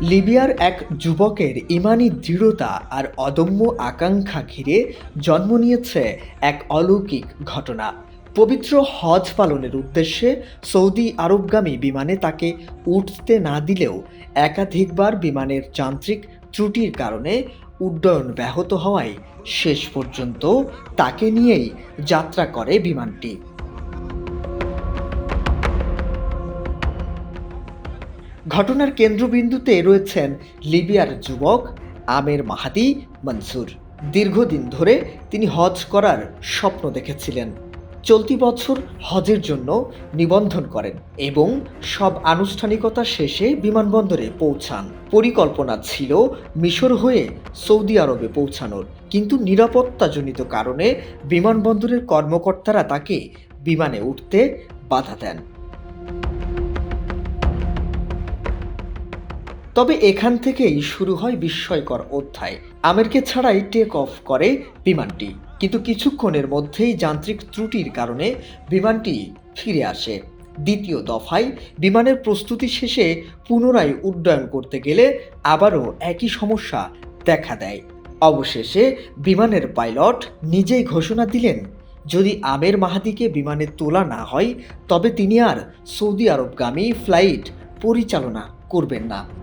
লিবিয়ার এক যুবকের ইমানি দৃঢ়তা আর অদম্য আকাঙ্ক্ষা ঘিরে জন্ম নিয়েছে এক অলৌকিক ঘটনা। পবিত্র হজ পালনের উদ্দেশ্যে সৌদি আরবগামী বিমানে তাকে উঠতে না দিলেও একাধিকবার বিমানের যান্ত্রিক ত্রুটির কারণে উড্ডয়ন ব্যাহত হওয়ায় শেষ পর্যন্ত তাকে নিয়েই যাত্রা করে বিমানটি। ঘটনার কেন্দ্রবিন্দুতে রয়েছেন লিবিয়ার যুবক আমের মাহাদি মনসুর। দীর্ঘদিন ধরে তিনি হজ করার স্বপ্ন দেখেছিলেন। চলতি বছর হজের জন্য নিবন্ধন করেন এবং সব আনুষ্ঠানিকতা শেষে বিমানবন্দরে পৌঁছান। পরিকল্পনা ছিল মিশর হয়ে সৌদি আরবে পৌঁছানোর, কিন্তু নিরাপত্তাজনিত কারণে বিমানবন্দরের কর্মকর্তারা তাকে বিমানে উঠতে বাধা দেন। তবে এখান থেকেই শুরু হয় বিস্ময়কর অধ্যায়। আমেরকে ছাড়াই টেক অফ করে বিমানটি। কিন্তু কিছুক্ষণের মধ্যেই যান্ত্রিক ত্রুটির কারণে বিমানটি ফিরে আসে। দ্বিতীয় দফায় বিমানের প্রস্তুতি শেষে পুনরায় উড্ডয়ন করতে গেলে আবারও একই সমস্যা দেখা দেয়। অবশেষে বিমানের পাইলট নিজেই ঘোষণা দিলেন, যদি আমের মাহাদিকে বিমানে তোলা না হয়, তবে তিনি আর সৌদি আরবগামী ফ্লাইট পরিচালনা করবেন না।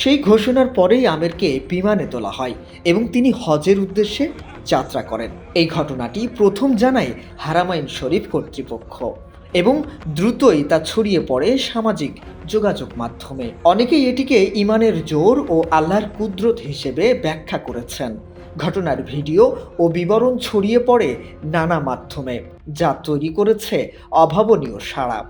সেই ঘোষণার পরেই আমেরকে বিমানে তোলা হয় এবং তিনি হজের উদ্দেশ্যে যাত্রা করেন। এই ঘটনাটি প্রথম জানায় হারামাইন শরীফ কর্তৃপক্ষ এবং দ্রুতই তা ছড়িয়ে পড়ে সামাজিক যোগাযোগ মাধ্যমে। অনেকেই এটিকে ইমানের জোর ও আল্লাহর কুদরত হিসেবে ব্যাখ্যা করেছেন। ঘটনার ভিডিও ও বিবরণ ছড়িয়ে পড়ে নানা মাধ্যমে, যা তৈরি করেছে অভাবনীয় সাড়া।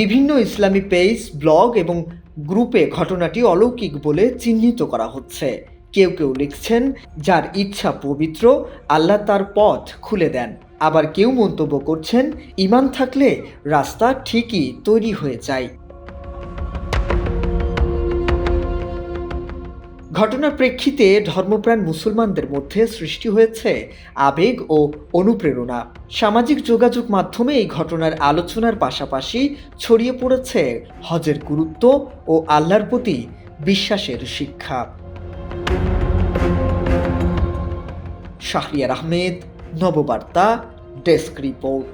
বিভিন্ন ইসলামী পেজ, ব্লগ এবং গ্রুপে ঘটনাটি অলৌকিক বলে চিহ্নিত করা হচ্ছে। কেউ কেউ লিখছেন, যার ইচ্ছা পবিত্র, আল্লাহ তার পথ খুলে দেন। আবার কেউ মন্তব্য করছেন ইমান থাকলে রাস্তা ঠিকই তৈরি হয়ে যায়। ঘটনার প্রেক্ষিতে ধর্মপ্রাণ মুসলমানদের মধ্যে সৃষ্টি হয়েছে আবেগ ও অনুপ্রেরণা। সামাজিক যোগাযোগ মাধ্যমে এই ঘটনার আলোচনার পাশাপাশি ছড়িয়ে পড়েছে হজের গুরুত্ব ও আল্লাহর প্রতি বিশ্বাসের শিক্ষা। Shahriar Ahmed, Nababarta, desk report.